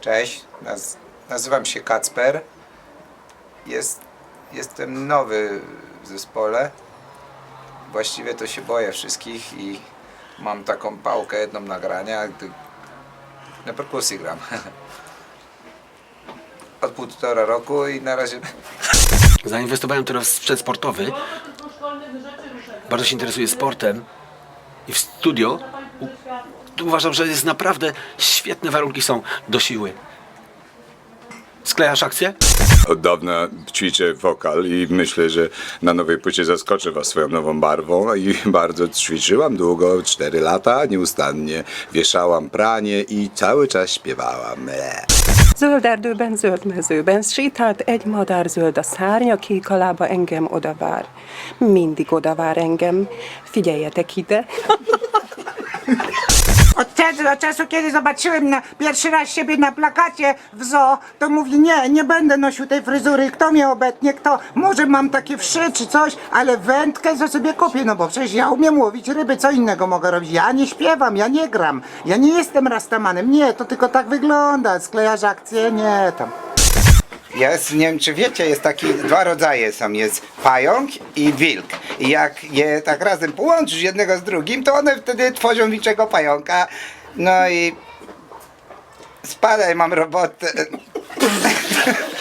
Cześć, naz nazywam się Kacper. Jest, jestem nowy w zespole. Właściwie to się boję wszystkich i mam taką pałkę jedną nagrania, gdy na perkusji gram. Od półtora roku i na razie Zainwestowałem teraz w sprzęt sportowy. Bardzo się interesuję sportem. I w studio uważam, że jest naprawdę świetne warunki są do siły. Sklejasz akcję? Od dawna ćwiczę wokal i myślę, że na nowej płycie zaskoczę was swoją nową barwą i bardzo ćwiczyłam długo, 4 lata, nieustannie wieszałam pranie i cały czas śpiewałam. Eee. Zöld erdőben, zöld mezőben, sétált egy madár zöld a szárnya, kék a lába engem odavár. Mindig odavár engem. Figyeljetek ide! Od tego czasu, kiedy zobaczyłem na pierwszy raz siebie na plakacie w zoo, to mówi nie, nie będę nosił tej fryzury, kto mnie obetnie, kto, może mam takie wszy czy coś, ale wędkę to sobie kupię, no bo przecież ja umiem łowić ryby, co innego mogę robić, ja nie śpiewam, ja nie gram, ja nie jestem rastamanem, nie, to tylko tak wygląda, sklejasz akcję, nie, tam. Jest, nie wiem czy wiecie, jest taki, dwa rodzaje są, jest pająk i wilk. I jak je tak razem połączysz jednego z drugim, to one wtedy tworzą wilczego pająka. No i spadaj, mam robotę.